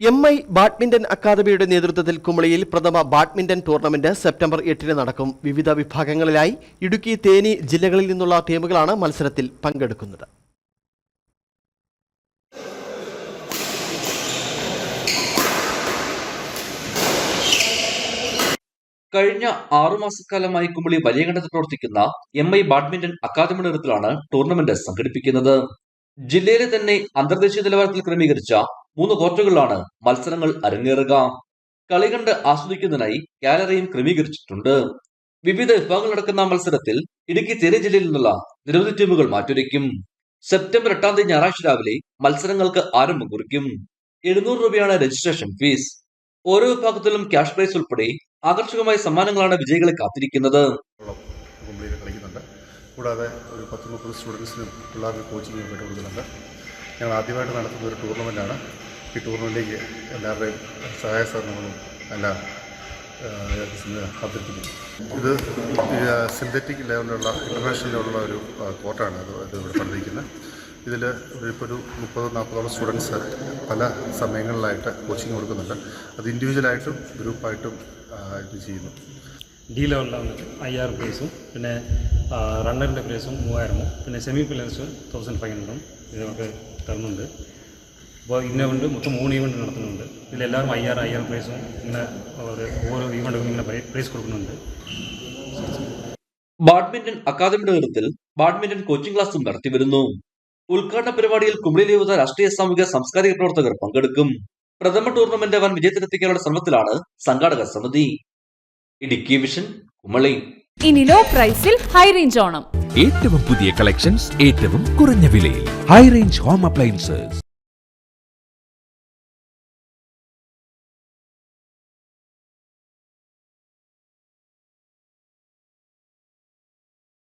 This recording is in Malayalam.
എം ഐ ബാഡ്മിന്റൺ അക്കാദമിയുടെ നേതൃത്വത്തിൽ കുമളിയിൽ പ്രഥമ ബാഡ്മിന്റൺ ടൂർണമെന്റ് സെപ്റ്റംബർ എട്ടിന് നടക്കും. വിവിധ വിഭാഗങ്ങളിലായി ഇടുക്കി തേനി ജില്ലകളിൽ നിന്നുള്ള ടീമുകളാണ് മത്സരത്തിൽ പങ്കെടുക്കുന്നത്. കഴിഞ്ഞ ആറുമാസക്കാലമായി കുമളി വലിയകണ്ഠത്ത് പ്രവർത്തിക്കുന്ന എം ഐ ബാഡ്മിന്റൺ അക്കാദമി നേതൃത്വത്തിലാണ് ടൂർണമെന്റ് സംഘടിപ്പിക്കുന്നത്. ജില്ലയിലെ തന്നെ അന്തർദേശീയ നിലവാരത്തിൽ ക്രമീകരിച്ച മൂന്ന് കോർട്ടുകളിലാണ് മത്സരങ്ങൾ അരങ്ങേറുക. കളി കണ്ട് ആസ്വദിക്കുന്നതിനായി ഗാലറിയും ക്രമീകരിച്ചിട്ടുണ്ട്. വിവിധ വിഭാഗങ്ങൾ നടക്കുന്ന മത്സരത്തിൽ ഇടുക്കി ചെറിയ ജില്ലയിൽ നിന്നുള്ള നിരവധി ടീമുകൾ മാറ്റുരയ്ക്കും സെപ്റ്റംബർ എട്ടാം തീയതി ഞായറാഴ്ച രാവിലെ മത്സരങ്ങൾക്ക് ആരംഭം കുറിക്കും. എഴുന്നൂറ് രൂപയാണ് രജിസ്ട്രേഷൻ ഫീസ്. ഓരോ വിഭാഗത്തിലും ക്യാഷ് പ്രൈസ് ഉൾപ്പെടെ ആകർഷകമായ സമ്മാനങ്ങളാണ് വിജയികളെ കാത്തിരിക്കുന്നത്. കൂടാതെ ഒരു പത്ത് മുപ്പത് സ്റ്റുഡൻസിനും പിള്ളേർക്ക് കോച്ചിങ്ങും കൊടുക്കുന്നുണ്ട്. ഞങ്ങൾ ആദ്യമായിട്ട് നടത്തുന്ന ഒരു ടൂർണമെന്റാണ് ഈ ടൂർണമെന്റിലേക്ക് എല്ലാവരുടെയും സഹായ സഹകരണങ്ങളും എല്ലാം അഭ്യർത്ഥിക്കുന്നു ഇത് സിന്തറ്റിക് ലെവലിലുള്ള ഇന്റർനാഷണൽ ലെവലുള്ള ഒരു കോർട്ടാണ് ഇത് ഇത് ഇവിടെ പഠിപ്പിക്കുന്നത് ഇതിൽ ഇപ്പോൾ ഒരു മുപ്പത് നാൽപ്പതോളം സ്റ്റുഡൻസ് പല സമയങ്ങളിലായിട്ട് കോച്ചിങ് കൊടുക്കുന്നുണ്ട്. അത് ഇൻഡിവിജ്വലായിട്ടും ഗ്രൂപ്പായിട്ടും ഇത് ചെയ്യുന്നു. ഡി ലെവലിൽ വന്നിട്ട് അയ്യായിരം പ്രൈസും പിന്നെ റണ്ണറിന്റെ പ്രൈസും മൂവായിരമും പിന്നെ സെമി ഫിനാൻസ് തൗസൻഡ് ഫൈവ് ഹൺഡ്രഡും ഇത് നമുക്ക് തരുന്നുണ്ട്. അപ്പോൾ ഇന്ന ഇവന്റ് മൊത്തം മൂന്ന് ഇവന്റ് നടത്തുന്നുണ്ട്. ഇതിലെല്ലാവരും അയ്യായിരം അയ്യായിരം പ്രൈസും ഇങ്ങനെ ഓരോ ഇവന്റും ഇങ്ങനെ പ്രൈസ് കൊടുക്കുന്നുണ്ട്. ബാഡ്മിന്റൺ അക്കാദമിയുടെ നേതൃത്വത്തിൽ ബാഡ്മിന്റൺ കോച്ചിംഗ് ക്ലാസും നടത്തിവരുന്നു. ഉദ്ഘാടന പരിപാടിയിൽ കുമളി യുവത രാഷ്ട്രീയ സാമൂഹിക സാംസ്കാരിക പ്രവർത്തകർ പങ്കെടുക്കും. പ്രഥമ ടൂർണമെന്റ് അവൻ വിജയത്തിലെത്തിക്കാനുള്ള ശ്രമത്തിലാണ് സംഘാടക സമിതി. ഇടുക്കി വിഷൻ കുമളി. ഇനി ലോ പ്രൈസിൽ ഹൈ റേഞ്ച് ഓണം. ഏറ്റവും പുതിയ കളക്ഷൻസ് ഏറ്റവും കുറഞ്ഞ വിലയിൽ. High range home appliances